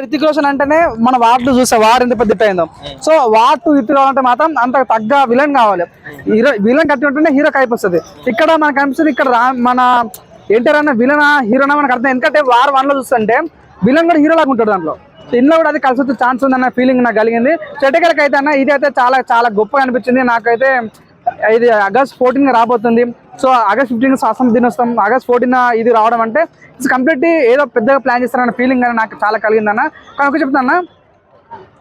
రితిక్ రోషన్ అంటేనే మన వార్డు చూస్తే వార్ ఎంత పెద్ద అయిందో సో వార్ టూ హిట్ కావాలంటే మాత్రం అంత తగ్గ విలన్ కావాలి. హీరో విలన్ కట్టినట్టుంటే హీరోకి అయిపోతుంది ఇక్కడ మనకు అనిపిస్తుంది ఇక్కడ మన ఎన్టీఆర్ అన్న విలన్ హీరోనా మనకు అర్థం ఎందుకంటే వార్ వన్లో చూస్తుంటే విలన్ కూడా హీరో లాగా ఉంటాడు దాంట్లో. ఇంట్లో కూడా అది కలిసి వచ్చే ఛాన్స్ ఉందన్న ఫీలింగ్ నాకు కలిగింది. చెట్టకలకి అయితే అన్న ఇది అయితే చాలా చాలా గొప్పగా అనిపించింది. నాకైతే ఇది ఆగస్ట్ ఫోర్టీన్ రాబోతుంది. సో ఆగస్ట్ ఫిఫ్టీన్ స్వాసం దినోత్సవం ఆగస్ట్ ఫోర్టీన్ ఇది రావడం అంటే ఇట్స్ కంప్లీట్ ఏదో పెద్దగా ప్లాన్ చేస్తారన్న ఫీలింగ్ అని నాకు చాలా కలిగిందన్న. కానీ ఒక చెప్తాను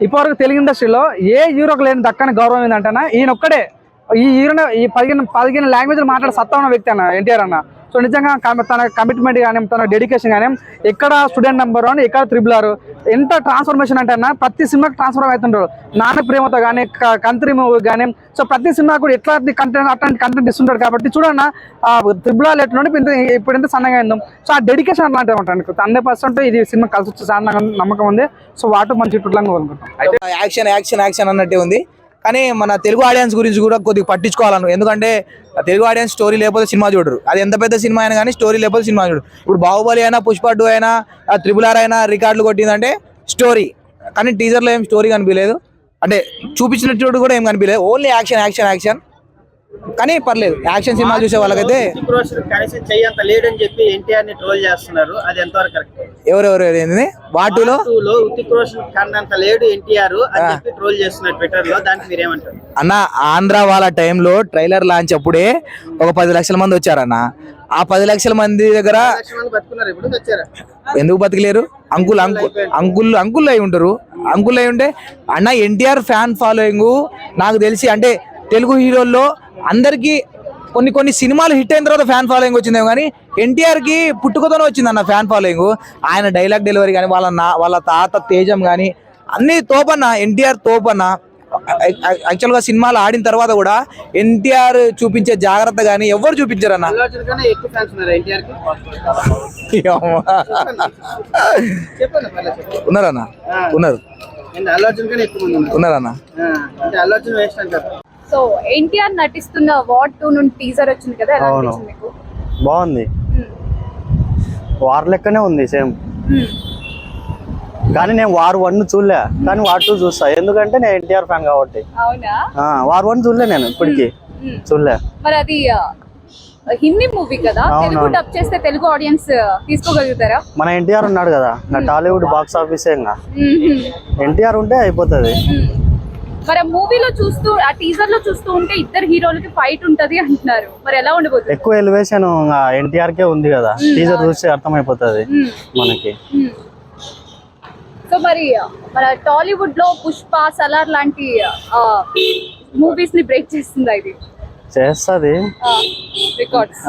ఇప్పటివరకు తెలుగు ఇండస్ట్రీలో ఏ హీరోకి లేని దక్కని గౌరవం ఏంటంటే ఈయన ఒక్కడే. ఈ హీరో ఈ పదిహేను పదిహేను లాంగ్వేజ్లు మాట్లాడే సత్తా ఉన్న వ్యక్తి అన్న ఎన్టీఆర్ అన్న. సో నిజంగా తన కమిట్మెంట్ కానీ తన డెడికేషన్ కానీ ఎక్కడ స్టూడెంట్ నెంబర్ వన్ ఎక్కడ త్రిబుల్ ఆర్ ఎంత ట్రాన్స్ఫర్మేషన్ అంటే అన్న ప్రతి సినిమాకి ట్రాన్స్ఫర్ అవుతుంటారు. నాన్న ప్రేమతో కానీ కంత్రి మూవీ కానీ సో ప్రతి సినిమా కూడా ఎట్లాంటి కంటెంట్ అట్లాంటి కంటెంట్ ఇస్తుంటారు కాబట్టి చూడన్న త్రిబుల్ ఆర్ ఎట్లా ఉండి ఇప్పుడు ఎంత సన్నగా అయిందో. సో ఆ డెడికేషన్ అట్లాంటివి ఉంటాను హండ్రెడ్ పర్సెంట్ ఇది సినిమా కలిసి వచ్చే చాలా నమ్మకం ఉంది. సో వాటి మంచి ఇట్లా కోరుకుంటాం యాక్షన్ యాక్షన్ యాక్షన్ అన్నట్టే ఉంది. కానీ మన తెలుగు ఆడియన్స్ గురించి కూడా కొద్దిగా పట్టించుకోవాలను. ఎందుకంటే తెలుగు ఆడియన్స్ స్టోరీ లేకపోతే సినిమా చూడరు. అది ఎంత పెద్ద సినిమా అయినా కానీ స్టోరీ లేకపోతే సినిమా చూడరు. ఇప్పుడు బాహుబలి అయినా పుష్ప టూ అయినా త్రిపుల్ ఆర్ అయినా రికార్డులు కొట్టిందంటే స్టోరీ కానీ టీజర్లో ఏం స్టోరీ కనిపించలేదు. అంటే చూపించినట్టు కూడా ఏం కనిపించలేదు. ఓన్లీ యాక్షన్ యాక్షన్ యాక్షన్ కానీ పర్లేదు. యాక్షన్ సినిమా చూసే వాళ్ళకైతే చెప్పి ఎన్టీఆర్ని ట్రోల్ చేస్తున్నారు. అది ఎంతవరకు కరెక్ట్ ఎవరెవరు ఏంది? వాటిలో? లో రితిక్ రోషన్ లేడు ఎన్టీఆర్ అని చెప్పి ట్రోల్ చేస్తున్నారు ట్విట్టర్లో దానికి మీరేమంటారు? అన్న ఆంధ్ర వాళ్ళ టైంలో ట్రైలర్ లాంచ్ అప్పుడే ఒక పది లక్షల మంది వచ్చారన్న. ఆ పది లక్షల మంది దగ్గర ఎందుకు బతికలేరు? అంకుల్ అంకుల్ అంకుల్ అంకుల్ అయి ఉంటారు. అంకుల్ అయి ఉంటే అన్న ఎన్టీఆర్ ఫ్యాన్ ఫాలోయింగ్ నాకు తెలిసి అంటే తెలుగు హీరోల్లో అందరికీ కొన్ని కొన్ని సినిమాలు హిట్ అయిన తర్వాత ఫ్యాన్ ఫాలోయింగ్ వచ్చిందేమో కానీ ఎన్టీఆర్కి పుట్టుకతోనే వచ్చింది అన్న ఫ్యాన్ ఫాలోయింగ్ ఆయన డైలాగ్ డెలివరీ కానీ వాళ్ళ నా వాళ్ళ తాత తేజం కానీ అన్ని తోపన్న ఎన్టీఆర్ తోపన్న. యాక్చువల్గా సినిమాలు ఆడిన తర్వాత కూడా ఎన్టీఆర్ చూపించే జాగ్రత్త కానీ ఎవరు పర్లేదు చెప్పండి. ఉన్నారన్న. ఉన్నారు. ఉన్నారన్న. సో ఎన్టీఆర్ నటిస్తున్న వార్ టూ నుండి టీజర్ వచ్చింది కదా ఎలా అవును. అనిపించింది మీకు? బాగుంది. వార్ లెక్కనే ఉంది సేమ్. కానీ నేను వార్ వన్ చూడలే కానీ వార్ టూ చూస్తా. ఎందుకంటే నేను ఎన్టీఆర్ ఫ్యాన్ కాబట్టి. అవునా? ఆ, వార్ వన్ చూడలే నేను ఇప్పటికి. మ్మ్. చూడలే. మరి అది ఆ, హిందీ మూవీ కదా? తెలుగు. డబ్ చేస్తే తెలుగు ఆడియన్స్ తీసుకోగలుగుతారా? మన ఎన్టీఆర్ ఉన్నాడు కదా నా టాలీవుడ్ బాక్స్ ఆఫీసే ఇంకా. మ్మ్. ఎన్టీఆర్ ఉంటే అయిపోతుంది. మ్మ్. మరి మూవీలో చూస్తూ ఆ టీజర్లో చూస్తూ ఉంటే ఇద్దరు హీరోలకి ఫైట్ ఉంటది అంటున్నారు. మరి ఎలా ఉండబోతుంది? ఎక్కువ ఎలివేషన్ ఎన్టీఆర్ కే ఉంది కదా. టీజర్ చూస్తే అర్థమైపోతుంది. మనకి. సో మరి మన టాలీవుడ్లో పుష్ప సలార్ లాంటి మూవీస్ని బ్రేక్ చేస్తుందా ఇది? చేస్తుంది. రికార్డ్స్